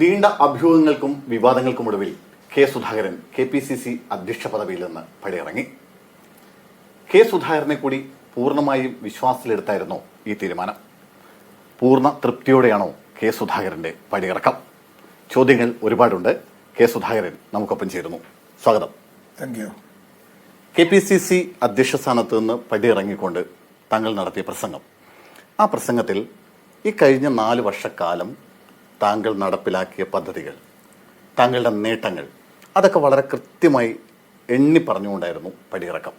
നീണ്ട അഭ്യൂഹങ്ങൾക്കും വിവാദങ്ങൾക്കും ഒടുവിൽ K Sudhakaran K P C C അധ്യക്ഷ പദവിയിൽ നിന്ന് പടിയിറങ്ങി. കെ സുധാകരനെ കൂടി പൂർണമായും വിശ്വാസത്തിലെടുത്തായിരുന്നു ഈ തീരുമാനം. പൂർണ തൃപ്തിയോടെയാണോ കെ സുധാകരന്റെ പടിയിറക്കം? ചോദ്യങ്ങൾ ഒരുപാടുണ്ട്. കെ സുധാകരൻ നമുക്കൊപ്പം ചേരുന്നു. സ്വാഗതം. Thank you K P C C അധ്യക്ഷ സ്ഥാനത്ത് നിന്ന് പടിയിറങ്ങിക്കൊണ്ട് താങ്കൾ നടത്തിയ പ്രസംഗം. ആ പ്രസംഗത്തിൽ ഈ കഴിഞ്ഞ നാല് വർഷക്കാലം താങ്കൾ നടപ്പിലാക്കിയ പദ്ധതികൾ താങ്കളുടെ നേട്ടങ്ങൾ അതൊക്കെ വളരെ കൃത്യമായി എണ്ണി പറഞ്ഞുകൊണ്ടായിരുന്നു പടിയിറക്കം.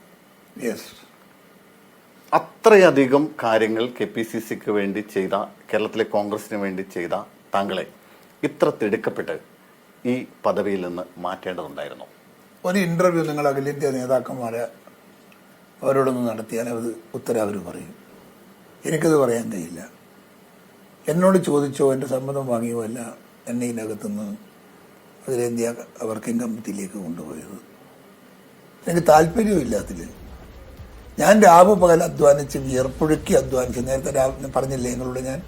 യെസ് അത്രയധികം കാര്യങ്ങൾ കെ പി സി സിക്ക് വേണ്ടി ചെയ്ത കേരളത്തിലെ കോൺഗ്രസിന് വേണ്ടി ചെയ്ത താങ്കളെ ഇത്ര തിടുക്കപ്പെട്ട് ഈ പദവിയിൽ നിന്ന് മാറ്റേണ്ടതുണ്ടായിരുന്നു. ഒരു ഇന്റർവ്യൂ നിങ്ങൾ അഖിലേന്ത്യാ നേതാക്കന്മാരെ അവരോടൊന്ന് നടത്തിയാൽ അത് ഉത്തരം അവർ പറയും. എനിക്കത് പറയാൻ കഴിയില്ല. എന്നോട് ചോദിച്ചോ എന്റെ സമ്മതം വാങ്ങിയോ അല്ല എന്നെ ഇതിനകത്തുനിന്ന് അഖിലേന്ത്യാ വർക്കിംഗ് കമ്മിറ്റിയിലേക്ക് കൊണ്ടുപോയത്. എനിക്ക് താല്പര്യമില്ല അതിൽ ഞാൻ രാവ് പകൽ അധ്വാനിച്ച് വിയർപ്പൊഴുക്കി അധ്വാനിച്ച് നേരത്തെ രാവിലെ പറഞ്ഞില്ലേ നിങ്ങളോട് ഞാൻ?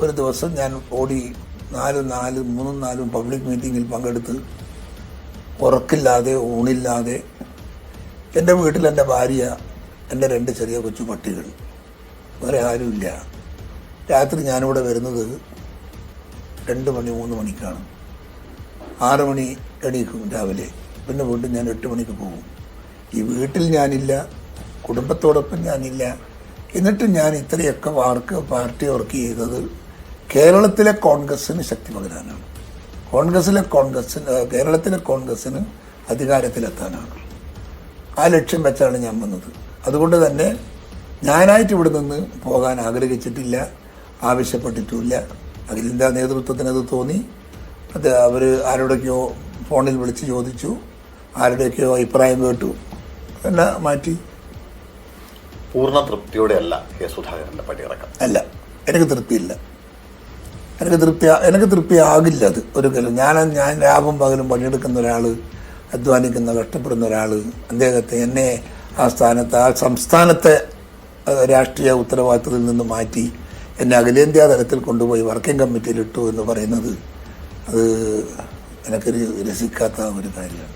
ഒരു ദിവസം ഞാൻ ഓടി നാലും നാലും മൂന്നും നാലും പബ്ലിക് മീറ്റിങ്ങിൽ പങ്കെടുത്ത് ഉറക്കില്ലാതെ ഊണില്ലാതെ എന്റെ വീട്ടിൽ എന്റെ ഭാര്യ എന്റെ രണ്ട് ചെറിയ കൊച്ചു പട്ടികൾ വേറെ ആരുമില്ല. രാത്രി ഞാനിവിടെ വരുന്നത് രണ്ട് മണി മൂന്ന് മണിക്കാണ്. ആറ് മണി എണീക്കും രാവിലെ. പിന്നെ വീണ്ടും ഞാൻ എട്ട് മണിക്ക് പോകും. ഈ വീട്ടിൽ ഞാനില്ല കുടുംബത്തോടൊപ്പം ഞാനില്ല. എന്നിട്ടും ഞാൻ ഇത്രയൊക്കെ വാർക്ക് പാർട്ടി വർക്ക് ചെയ്തത് കേരളത്തിലെ കോൺഗ്രസ്സിന് ശക്തി പകരാനാണ് കോൺഗ്രസ്സിലെ കോൺഗ്രസ്സിന് കേരളത്തിലെ കോൺഗ്രസ്സിന് അധികാരത്തിലെത്താനാണ്. ആ ലക്ഷ്യം വെച്ചാണ് ഞാൻ വന്നത്. അതുകൊണ്ട് തന്നെ ഞാനായിട്ട് ഇവിടെ നിന്ന് പോകാൻ ആഗ്രഹിച്ചിട്ടില്ല. ആവശ്യപ്പെട്ടിട്ടുമില്ല അഖിലേന്ത്യാ നേതൃത്വത്തിന് അത് തോന്നി? അത് അവർ ആരോടൊക്കെയോ ഫോണിൽ വിളിച്ച് ചോദിച്ചു. ആരുടെയൊക്കെയോ അഭിപ്രായം കേട്ടു. എന്നെ മാറ്റി? പൂർണ തൃപ്തിയോടെ അല്ല കെ സുധാകരന്റെ പടിയിറക്കം. അല്ല എനിക്ക് തൃപ്തിയില്ല. എനിക്ക് തൃപ്തി എനിക്ക് തൃപ്തി തൃപ്തിയാകില്ല അത് ഒരിക്കലും ഞാൻ ഞാൻ രാവും പകലും പണിയെടുക്കുന്ന ഒരാൾ അധ്വാനിക്കുന്ന കഷ്ടപ്പെടുന്ന ഒരാൾ അദ്ദേഹത്തെ എന്നെ ആ സ്ഥാനത്ത് ആ സംസ്ഥാനത്തെ രാഷ്ട്രീയ ഉത്തരവാദിത്തത്തിൽ നിന്ന് മാറ്റി എന്നെ അഖിലേന്ത്യാ തലത്തിൽ കൊണ്ടുപോയി വർക്കിംഗ് കമ്മിറ്റിയിൽ ഇട്ടു എന്ന് പറയുന്നത് അത് എനിക്കൊരു രസിക്കാത്ത ഒരു കാര്യമാണ്.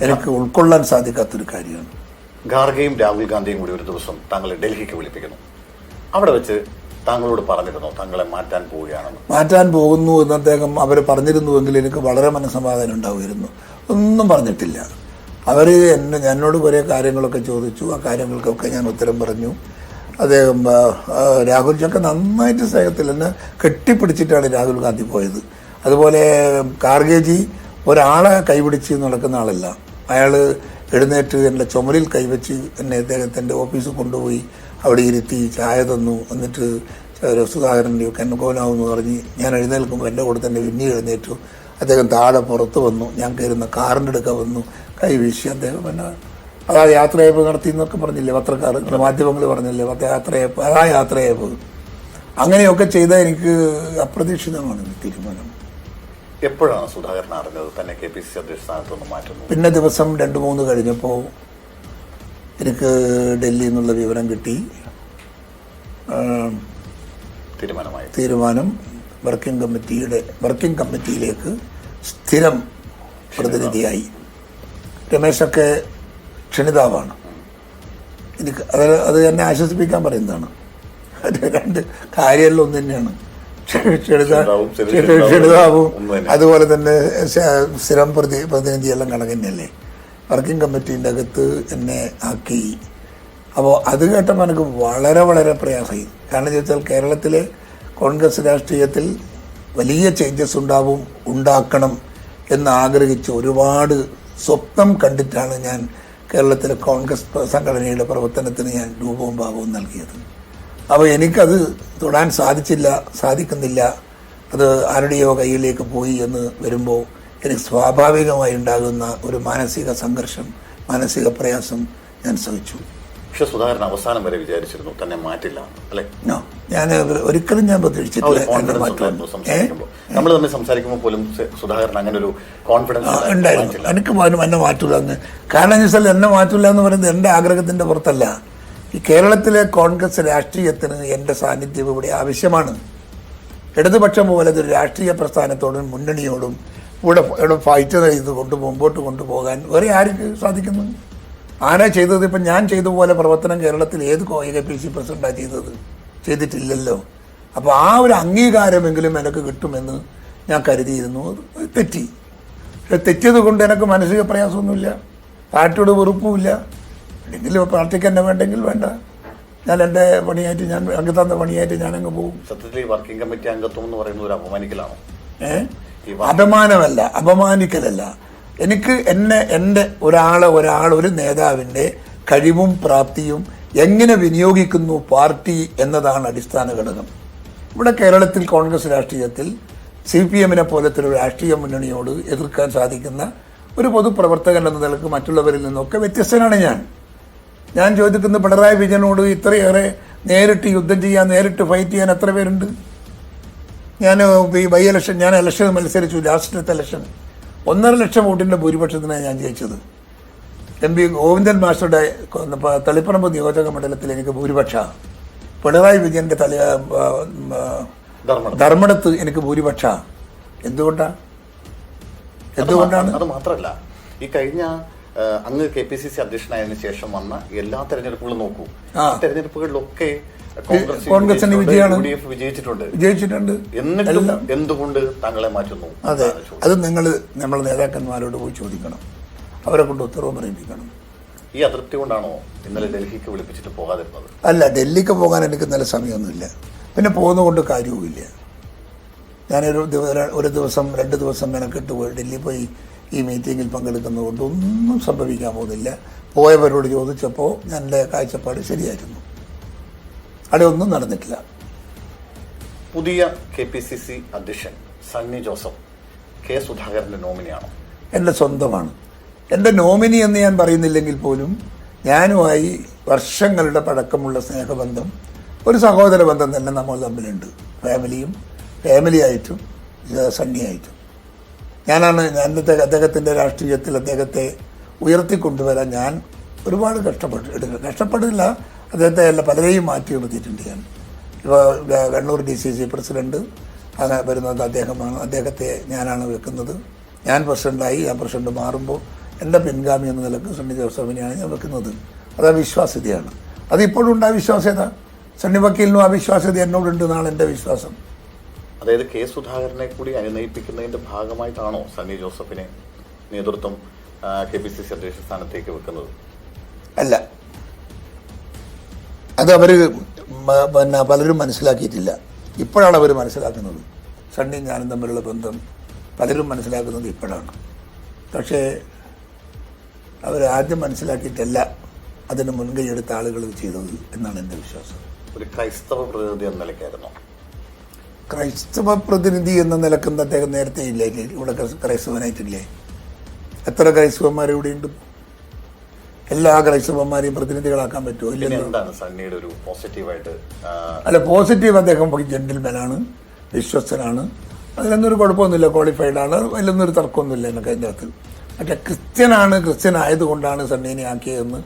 എനിക്ക് ഉൾക്കൊള്ളാൻ സാധിക്കാത്തൊരു കാര്യമാണ്. ഖാർഗെയും രാഹുൽ ഗാന്ധിയും കൂടി ഒരു ദിവസം താങ്കളെ ഡൽഹിക്ക് വിളിപ്പിക്കുന്നു. അവിടെ വെച്ച് താങ്കളോട് പറഞ്ഞിരുന്നു താങ്കളെ മാറ്റാൻ പോവുകയാണെന്ന്? മാറ്റാൻ പോകുന്നു എന്ന് അദ്ദേഹം അവർ പറഞ്ഞിരുന്നുവെങ്കിൽ എനിക്ക് വളരെ മനസ്സമാധാനം ഉണ്ടാവുമായിരുന്നു. ഒന്നും പറഞ്ഞിട്ടില്ല. അവർ എന്നെ എന്നോട് കുറേ കാര്യങ്ങളൊക്കെ ചോദിച്ചു. ആ കാര്യങ്ങൾക്കൊക്കെ ഞാൻ ഉത്തരം പറഞ്ഞു. അദ്ദേഹം രാഹുൽ ചക്ക നന്നായിട്ട് സ്നേഹത്തിൽ എന്നെ കെട്ടിപ്പിടിച്ചിട്ടാണ് രാഹുൽ ഗാന്ധി പോയത്. അതുപോലെ കാർഗേജി ഒരാളെ കൈപിടിച്ച് നടക്കുന്ന ആളല്ല. അയാൾ എഴുന്നേറ്റ് എന്റെ ചുമലിൽ കൈവച്ച് എന്നെ അദ്ദേഹത്തിന്റെ ഓഫീസിൽ കൊണ്ടുപോയി അവിടെ ഇരുത്തി ചായ തന്നു. എന്നിട്ട് സുധാകരന്റെ എന്ന് പറഞ്ഞ് ഞാൻ എഴുന്നേൽക്കുമ്പോൾ എന്റെ കൂടെ തന്നെ വിന്നി എഴുന്നേറ്റു. അദ്ദേഹം താഴെ പുറത്ത് വന്നു. ഞാൻ കയറുന്ന കാറിന്റെ അടുക്ക വന്നു. കൈ വീശി അദ്ദേഹം എന്നെ അതാ യാത്രയപ്പ് നടത്തി എന്നൊക്കെ പറഞ്ഞില്ലേ പത്രക്കാർ മാധ്യമങ്ങൾ പറഞ്ഞില്ലേ യാത്രയപ്പ് അതാ യാത്രയപ്പ് അങ്ങനെയൊക്കെ ചെയ്താൽ എനിക്ക് അപ്രതീക്ഷിതമാണ് തീരുമാനം. എപ്പോഴാണ് സുധാകരൻ അറിഞ്ഞത് തന്നെ കെ പി സി സി അധ്യക്ഷ മാറ്റുന്നു പിന്നെ ദിവസം രണ്ട് മൂന്ന് കഴിഞ്ഞപ്പോൾ എനിക്ക് ഡൽഹിയിൽ നിന്നുള്ള വിവരം കിട്ടി. തീരുമാനമായി. തീരുമാനം വർക്കിംഗ് കമ്മിറ്റിയുടെ വർക്കിംഗ് കമ്മിറ്റിയിലേക്ക് സ്ഥിരം പ്രതിനിധിയായി. രമേശൊക്കെ ക്ഷണിതാവാണ്. എനിക്ക് അത് അത് എന്നെ ആശ്വസിപ്പിക്കാൻ പറയുന്നതാണ്. രണ്ട് കാര്യമെല്ലാം ഒന്ന് തന്നെയാണ്. ക്ഷണിതാവും. അതുപോലെ തന്നെ സ്ഥിരം പ്രതി പ്രതിനിധിയെല്ലാം കണക്ക് തന്നെയല്ലേ? വർക്കിംഗ് കമ്മിറ്റീന്റെ അകത്ത് എന്നെ ആക്കി. അപ്പോൾ അത് കേട്ടപ്പോൾ എനിക്ക് വളരെ വളരെ പ്രയാസമായി. കാരണം ചോദിച്ചാൽ കേരളത്തിലെ കോൺഗ്രസ് രാഷ്ട്രീയത്തിൽ വലിയ ചേഞ്ചസ് ഉണ്ടാവും ഉണ്ടാക്കണം എന്ന് ആഗ്രഹിച്ച് ഒരുപാട് സ്വപ്നം കണ്ടിട്ടാണ് ഞാൻ കേരളത്തിലെ കോൺഗ്രസ് സംഘടനയുടെ പ്രവർത്തനത്തിന് ഞാൻ രൂപവും ഭാവവും നൽകിയത്. അപ്പോൾ എനിക്കത് തൊടാൻ സാധിച്ചില്ല സാധിക്കുന്നില്ല. അത് ആരുടെയോ കയ്യിലേക്ക് പോയി എന്ന് വരുമ്പോൾ എനിക്ക് സ്വാഭാവികമായി ഉണ്ടാകുന്ന ഒരു മാനസിക സംഘർഷം മാനസിക പ്രയാസം ഞാൻ സഹിച്ചു. പക്ഷെ സുധാകരൻ അവസാനം വരെ വിചാരിച്ചിരുന്നു തന്നെ മാറ്റില്ല അല്ലെ? ഞാൻ ഒരിക്കലും ഞാൻ നമ്മൾ തമ്മിൽ സംസാരിക്കുമ്പോൾ പോലും സുധാകരൻ അങ്ങനെ ഒരു കോൺഫിഡൻസ് ഉണ്ടായിരുന്നു. എനിക്ക് പോലും എന്നെ മാറ്റൂല എന്ന് കാരണം എന്ന് വെച്ചാൽ എന്നെ മാറ്റൂല എന്ന് പറയുന്നത് എന്റെ ആഗ്രഹത്തിന്റെ പുറത്തല്ല. ഈ കേരളത്തിലെ കോൺഗ്രസ് രാഷ്ട്രീയത്തിന് എന്റെ സാന്നിധ്യം ഇവിടെ ആവശ്യമാണ്. ഇടതുപക്ഷം പോലെ ഒരു രാഷ്ട്രീയ പ്രസ്ഥാനത്തോടും മുന്നണിയോടും ഇവിടെ ഇവിടെ ഫൈറ്റ് ചെയ്ത് കൊണ്ട് മുമ്പോട്ട് കൊണ്ടുപോകാൻ വേറെ ആർക്ക് സാധിക്കുന്നു? ആരാ ചെയ്തത്? ഇപ്പം ഞാൻ ചെയ്ത പോലെ പ്രവർത്തനം കേരളത്തിൽ ഏത് കെ പി സി പ്രസിഡന്റാണ് ചെയ്തത്? ചെയ്തിട്ടില്ലല്ലോ. അപ്പോൾ ആ ഒരു അംഗീകാരമെങ്കിലും എനിക്ക് കിട്ടുമെന്ന് ഞാൻ കരുതിയിരുന്നു. അത് തെറ്റി. പക്ഷെ തെറ്റിയത് കൊണ്ട് എനിക്ക് മാനസിക പ്രയാസമൊന്നുമില്ല. പാർട്ടിയോട് വെറുപ്പുമില്ല. അല്ലെങ്കിൽ പാർട്ടിക്ക് എന്നെ വേണ്ടെങ്കിൽ വേണ്ട. ഞാൻ എന്റെ പണിയായിട്ട് ഞാൻ അങ്ങ് തന്ന പണിയായിട്ട് ഞാൻ അങ്ങ് പോകും. സത്യത്തിൽ ഈ വർക്കിംഗ് കമ്മിറ്റി അംഗത്വം എന്ന് പറയുന്നത് ഒരു അപമാനിക്കലാണോ? ഏഹ് അപമാനമല്ല. അപമാനിക്കലല്ല. എനിക്ക് എന്നെ എന്റെ ഒരാളെ ഒരാൾ ഒരു നേതാവിന്റെ കഴിവും പ്രാപ്തിയും എങ്ങനെ വിനിയോഗിക്കുന്നു പാർട്ടി എന്നതാണ് അടിസ്ഥാന ഘടകം. ഇവിടെ കേരളത്തിൽ കോൺഗ്രസ് രാഷ്ട്രീയത്തിൽ സി പി എമ്മിനെ പോലത്തെ ഒരു രാഷ്ട്രീയ മുന്നണിയോട് എതിർക്കാൻ സാധിക്കുന്ന ഒരു പൊതുപ്രവർത്തകൻ എന്ന നിലയ്ക്ക് മറ്റുള്ളവരിൽ നിന്നൊക്കെ വ്യത്യസ്തനാണ് ഞാൻ. ഞാൻ ചോദിക്കുന്ന പിണറായി വിജയനോട് ഇത്രയേറെ നേരിട്ട് യുദ്ധം ചെയ്യാൻ നേരിട്ട് ഫൈറ്റ് ചെയ്യാൻ എത്ര പേരുണ്ട്? ഞാൻ ഈ ബൈ ഇലക്ഷൻ ഞാൻ ഇലക്ഷൻ മത്സരിച്ചു ലാസ്റ്റത്തെ ഇലക്ഷൻ ഒന്നര ലക്ഷം വോട്ടിന്റെ ഭൂരിപക്ഷത്തിനാണ് ഞാൻ ജയിച്ചത്. എം പി ഗോവിന്ദൻ മാസ്റ്ററുടെ തളിപ്പറമ്പ് നിയോജക മണ്ഡലത്തിൽ എനിക്ക് ഭൂരിപക്ഷ. പിണറായി വിജയന്റെ തല ധർമ്മടത്ത്. എനിക്ക് ഭൂരിപക്ഷ. എന്തുകൊണ്ടാണ് എന്തുകൊണ്ടാണ്? അത് മാത്രമല്ല ഈ കഴിഞ്ഞ അങ്ങ് കെ പി സി സി അധ്യക്ഷനായതിനു ശേഷം വന്ന എല്ലാ തെരഞ്ഞെടുപ്പുകളും നോക്കൂ. തെരഞ്ഞെടുപ്പുകളിലൊക്കെ കോൺഗ്രസ് കോൺഗ്രസിന് വിജയമാണ്. വിജയിച്ചിട്ടുണ്ട്. വിജയിച്ചിട്ടുണ്ട്. എന്നിട്ടും എന്തുകൊണ്ട് താങ്കളെ മാറ്റുന്നു? അതെ. അത് നിങ്ങൾ നമ്മളെ നേതാക്കന്മാരോട് പോയി ചോദിക്കണം. അവരെ കൊണ്ട് ഉത്തരവ് പറയിപ്പിക്കണം. ഈ അതൃപ്തി കൊണ്ടാണോ ഇന്നലെ ഡൽഹിക്ക് വിളിപ്പിച്ചിട്ട് പോകാതിരുന്നത്? അല്ല ഡൽഹിക്ക് പോകാൻ എനിക്ക് നല്ല സമയമൊന്നുമില്ല. പിന്നെ പോകുന്നതുകൊണ്ട് കാര്യവുമില്ല. ഞാനൊരു ദിവസം ഒരു ദിവസം രണ്ട് ദിവസം മെനക്കെട്ട് പോയി ഡൽഹി പോയി ഈ മീറ്റിങ്ങിൽ പങ്കെടുക്കുന്നതുകൊണ്ട് ഒന്നും സംഭവിക്കാൻ പോകുന്നില്ല. പോയവരോട് ചോദിച്ചപ്പോൾ എന്റെ കാഴ്ചപ്പാട് ശരിയായിരുന്നു. അവിടെ ഒന്നും നടന്നിട്ടില്ല. പുതിയ കെ പി സി സി അധ്യക്ഷൻ സണ്ണി ജോസഫ് കെ സുധാകരന്റെ നോമിനിയാണോ? എന്റെ സ്വന്തമാണ്. എന്റെ നോമിനി എന്ന് ഞാൻ പറയുന്നില്ലെങ്കിൽ പോലും ഞാനുമായി വർഷങ്ങളുടെ പഴക്കമുള്ള സ്നേഹബന്ധം ഒരു സഹോദര ബന്ധം തന്നെ നമ്മൾ തമ്മിലുണ്ട്. ഫാമിലിയും ഫാമിലിയായിട്ടും ആയിട്ടും സണ്ണിയായിട്ടും. ഞാനാണ് ഞാൻ അദ്ദേഹത്തിന്റെ രാഷ്ട്രീയത്തിൽ അദ്ദേഹത്തെ ഉയർത്തിക്കൊണ്ടുവരാൻ ഞാൻ ഒരുപാട് കഷ്ടപ്പെട്ടു എടുക്കുക കഷ്ടപ്പെട്ടില്ല അദ്ദേഹത്തെ അല്ല പലരെയും മാറ്റി നിർത്തിയിട്ടുണ്ട് ഞാൻ. ഇപ്പോൾ Kannur D C C president അങ്ങനെ വരുന്നത് അദ്ദേഹമാണ്. അദ്ദേഹത്തെ ഞാനാണ് വെക്കുന്നത്. ഞാൻ പ്രസിഡന്റായി ഞാൻ പ്രസിഡന്റ് മാറുമ്പോൾ എന്റെ പിൻഗാമി എന്ന നിലയ്ക്ക് സണ്ണി ജോസഫിനെയാണ് ഞാൻ വെക്കുന്നത്. അത് വിശ്വാസ്യതയാണ് അത് ഇപ്പോഴും ഉണ്ട് ആ വിശ്വാസ്യത. സണ്ണി വക്കീലിനും ആ വിശ്വാസ്യത എന്നോടുണ്ട് എന്നാണ് എന്റെ വിശ്വാസം. അതായത് കെ സുധാകരനെ കൂടി അനുനയിപ്പിക്കുന്നതിന്റെ ഭാഗമായിട്ടാണോ സണ്ണി ജോസഫിനെ നേതൃത്വം കെ പി സി സി അധ്യക്ഷ സ്ഥാനത്തേക്ക് വെക്കുന്നത്? അല്ല. അത് അവർ പിന്നെ പലരും മനസ്സിലാക്കിയിട്ടില്ല. ഇപ്പോഴാണ് അവർ മനസ്സിലാക്കുന്നത്. സണ്ണിയും ഞാനും തമ്മിലുള്ള ബന്ധം പലരും മനസ്സിലാക്കുന്നത് ഇപ്പോഴാണ്. പക്ഷേ അവർ ആദ്യം മനസ്സിലാക്കിയിട്ടല്ല അതിന് മുൻകൈ എടുത്ത ആളുകൾ ചെയ്തത് എന്നാണ് എന്റെ വിശ്വാസം. ഒരു ക്രൈസ്തവ പ്രതിനിധി എന്ന നിലയ്ക്കായിരുന്നു. ക്രൈസ്തവ പ്രതിനിധി എന്ന നിലക്കുന്ന അദ്ദേഹം നേരത്തെ ഇല്ലേ? ഇവിടെ ക്രൈസ്തവനായിട്ടില്ലേ? എത്ര ക്രൈസ്തവന്മാർ ഇവിടെയുണ്ട് എല്ലാ ക്രൈസ്തവന്മാരെയും പ്രതിനിധികളാക്കാൻ പറ്റുമോ? സണ്ണിയുടെ ഒരു പോസിറ്റീവായിട്ട് അല്ല പോസിറ്റീവ് അദ്ദേഹം ജെന്റിൽമാനാണ് വിശ്വസ്തനാണ്. അതിലൊന്നൊരു കുഴപ്പമൊന്നുമില്ല ക്വാളിഫൈഡ് ആണ്. അതിലൊന്നും ഒരു തർക്കമൊന്നുമില്ല എനിക്ക് അതിന്റെ അകത്ത്. പക്ഷെ ക്രിസ്ത്യനാണ് ക്രിസ്ത്യൻ ആയതുകൊണ്ടാണ് സണ്ണീനെ ആക്കിയതെന്ന്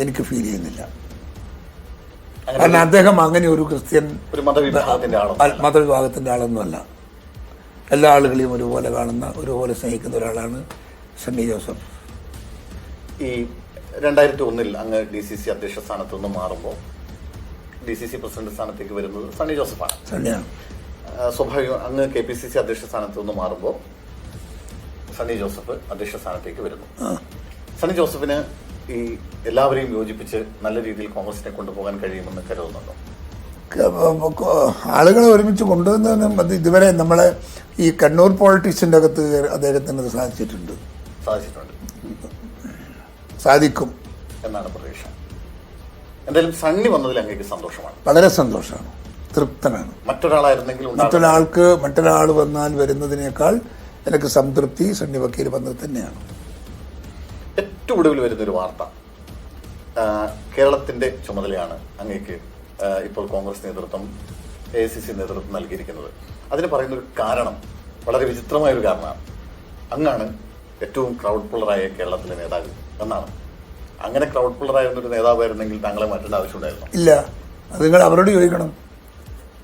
എനിക്ക് ഫീൽ ചെയ്യുന്നില്ല. കാരണം അദ്ദേഹം അങ്ങനെ ഒരു ക്രിസ്ത്യൻ മതവിഭാഗത്തിന്റെ ആളൊന്നുമല്ല. എല്ലാ ആളുകളെയും ഒരുപോലെ കാണുന്ന ഒരുപോലെ സ്നേഹിക്കുന്ന ഒരാളാണ് സണ്ണി ജോസഫ്. ഈ രണ്ടായിരത്തി ഒന്നിൽ അങ്ങ് ഡി സി സി അധ്യക്ഷ സ്ഥാനത്ത് നിന്ന് മാറുമ്പോൾ ഡി സി സി പ്രസിഡന്റ് സ്ഥാനത്തേക്ക് വരുന്നത് സണ്ണി ജോസഫാണ്. സണ്ണിയാണ്. സ്വാഭാവികം അങ്ങ് കെ പി സി സി അധ്യക്ഷ സ്ഥാനത്ത് നിന്ന് മാറുമ്പോൾ സണ്ണി ജോസഫ് അധ്യക്ഷ സ്ഥാനത്തേക്ക് വരുന്നു. സണ്ണി ജോസഫിന് ഈ എല്ലാവരെയും യോജിപ്പിച്ച് നല്ല രീതിയിൽ കോൺഗ്രസിനെ കൊണ്ടുപോകാൻ കഴിയുമെന്ന് കരുതുന്നുണ്ടോ? ആളുകളെ ഒരുമിച്ച് കൊണ്ടുവന്നതിനും അത് ഇതുവരെ നമ്മളെ ഈ കണ്ണൂർ പോളിറ്റിക്സിന്റെ അകത്ത് അദ്ദേഹത്തിന് അത് സാധിച്ചിട്ടുണ്ട്. സാധിച്ചിട്ടുണ്ട്. സാധിക്കും. എന്നാണ് പ്രതീക്ഷ. എന്തായാലും സണ്ണി വന്നതിൽ അങ്ങേക്ക് സന്തോഷമാണ്. വളരെ സന്തോഷമാണ്. തൃപ്തനാണ്. മറ്റൊരാളായിരുന്നെങ്കിലും മറ്റൊരാൾക്ക് മറ്റൊരാൾ വന്നാൽ വരുന്നതിനേക്കാൾ എനിക്ക് സംതൃപ്തി സണ്ണി വക്കീൽ വന്നത് തന്നെയാണ്. ഏറ്റവും ഒടുവിൽ വരുന്നൊരു വാർത്ത കേരളത്തിന്റെ ചുമതലയാണ് അങ്ങേക്ക് ഇപ്പോൾ കോൺഗ്രസ് നേതൃത്വം എ സി സി നേതൃത്വം നൽകിയിരിക്കുന്നത്. അതിന് പറയുന്ന ഒരു കാരണം വളരെ വിചിത്രമായ ഒരു കാരണമാണ്. അങ്ങാണ് ഏറ്റവും ക്രൗഡ് പുള്ളറായ കേരളത്തിലെ നേതാവ്. എന്നാണ്. അങ്ങനെ ക്രൗഡ് പുള്ളറായിരുന്ന ഒരു നേതാവായിരുന്നെങ്കിൽ താങ്കളെ മാറ്റേണ്ട ആവശ്യമുണ്ടായിരുന്നു? ഇല്ല. അത് നിങ്ങൾ അവരോട് ചോദിക്കണം.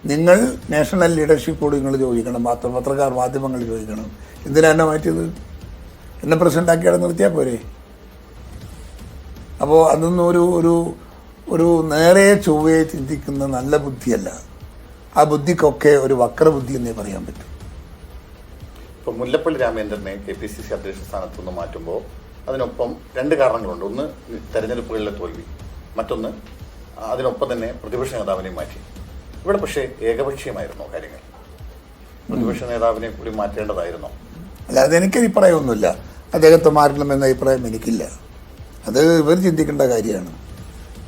നിങ്ങൾ നാഷണൽ ലീഡർഷിപ്പോട് നിങ്ങൾ ചോദിക്കണം. പത്ര പത്രക്കാർ മാധ്യമങ്ങൾ ചോദിക്കണം. എന്തിനാ എന്നെ മാറ്റിയത്? എന്നെ പ്രസിഡന്റ് ആക്കിയാൽ നിർത്തിയാൽ പോരെ? അപ്പോൾ അതൊന്നും ഒരു ഒരു ഒരു നേരെ ചൊവ്വയെ ചിന്തിക്കുന്ന നല്ല ബുദ്ധിയല്ല. ആ ബുദ്ധിക്കൊക്കെ ഒരു വക്രബുദ്ധി എന്നേ പറയാൻ പറ്റും. ഇപ്പോൾ മുല്ലപ്പള്ളി രാമേന്ദ്രനെ കെ പി സി സി അധ്യക്ഷ സ്ഥാനത്തുനിന്ന് മാറ്റുമ്പോൾ അതിനൊപ്പം രണ്ട് കാരണങ്ങളുണ്ട്. ഒന്ന് തെരഞ്ഞെടുപ്പുകളിലെ തോൽവി. മറ്റൊന്ന് അതിനൊപ്പം തന്നെ പ്രതിപക്ഷ നേതാവിനെ മാറ്റി. ഇവിടെ പക്ഷേ ഏകപക്ഷീയമായിരുന്നോ കാര്യങ്ങൾ. പ്രതിപക്ഷ നേതാവിനെ കൂടി മാറ്റേണ്ടതായിരുന്നോ. അല്ലാതെ എനിക്ക് അഭിപ്രായമൊന്നുമില്ല. അദ്ദേഹത്തെ മാറ്റണം എന്ന അഭിപ്രായം എനിക്കില്ല. അത് ഇവർ ചിന്തിക്കേണ്ട കാര്യമാണ്.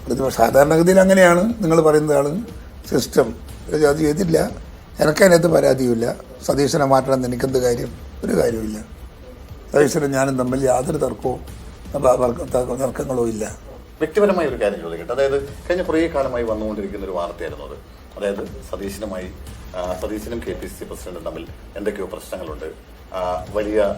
പ്രതിപക്ഷ സാധാരണഗതിയിൽ അങ്ങനെയാണ്. നിങ്ങൾ പറയുന്നതാണ് സിസ്റ്റം. അത് ചെയ്തില്ല. എനിക്കതിനകത്ത് പരാതിയുമില്ല. സതീശനെ മാറ്റണം എന്ന് എനിക്കെന്ത് കാര്യം? ഒരു കാര്യമില്ല സതീശനും ഞാനും തമ്മിൽ യാതൊരു തർക്കവും തർക്ക- തർക്ക- തർക്കങ്ങളോ ഇല്ല. വ്യക്തിപരമായ ഒരു കാര്യം ചോദിക്കട്ടെ. അതായത് കഴിഞ്ഞ കുറേ കാലമായി വന്നുകൊണ്ടിരിക്കുന്ന ഒരു വാർത്തയായിരുന്നു അത്. അതായത് സതീശനുമായി സതീശനും കെ പി സി സി പ്രസിഡന്റും തമ്മിൽ എന്തൊക്കെയോ പ്രശ്നങ്ങളുണ്ട്. വലിയ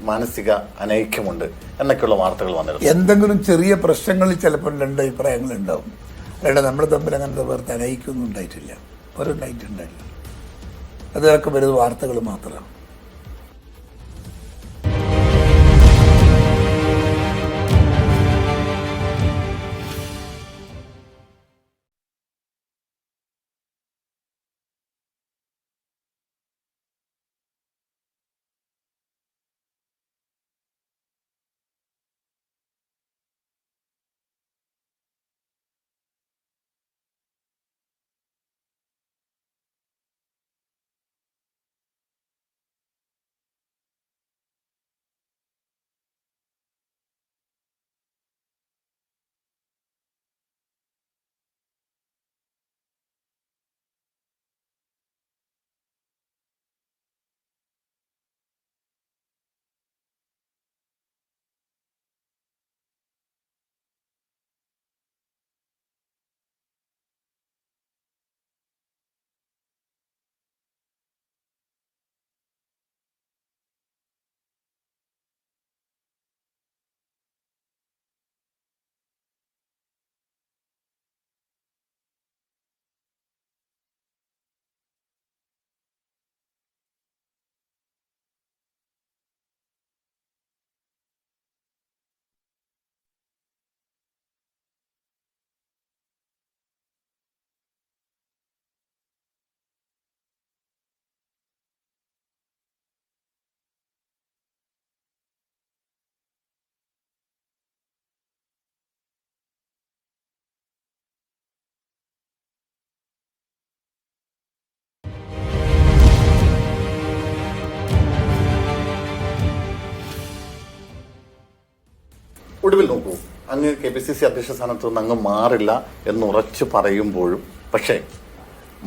മാനസിക അനൈക്യമുണ്ട് എന്നൊക്കെയുള്ള വാർത്തകൾ വന്നിരുന്നു. എന്തെങ്കിലും ചെറിയ പ്രശ്നങ്ങളിൽ ചിലപ്പോൾ രണ്ട് അഭിപ്രായങ്ങൾ ഉണ്ടാവും. അല്ലാണ്ട് നമ്മൾ തമ്മിൽ അങ്ങനത്തെ വേർത്ത് അനൈക്യൊന്നും ഉണ്ടായിട്ടില്ല. ഒരു ഉണ്ടായിട്ടില്ല. അതൊക്കെ വരുന്നത് വാർത്തകൾ മാത്രമാണ് ഒടുവിൽ നോക്കൂ. അങ്ങ് കെ പി സി സി അധ്യക്ഷ സ്ഥാനത്ത് നിന്ന് അങ്ങ് മാറില്ല എന്ന് ഉറച്ചു പറയുമ്പോഴും പക്ഷേ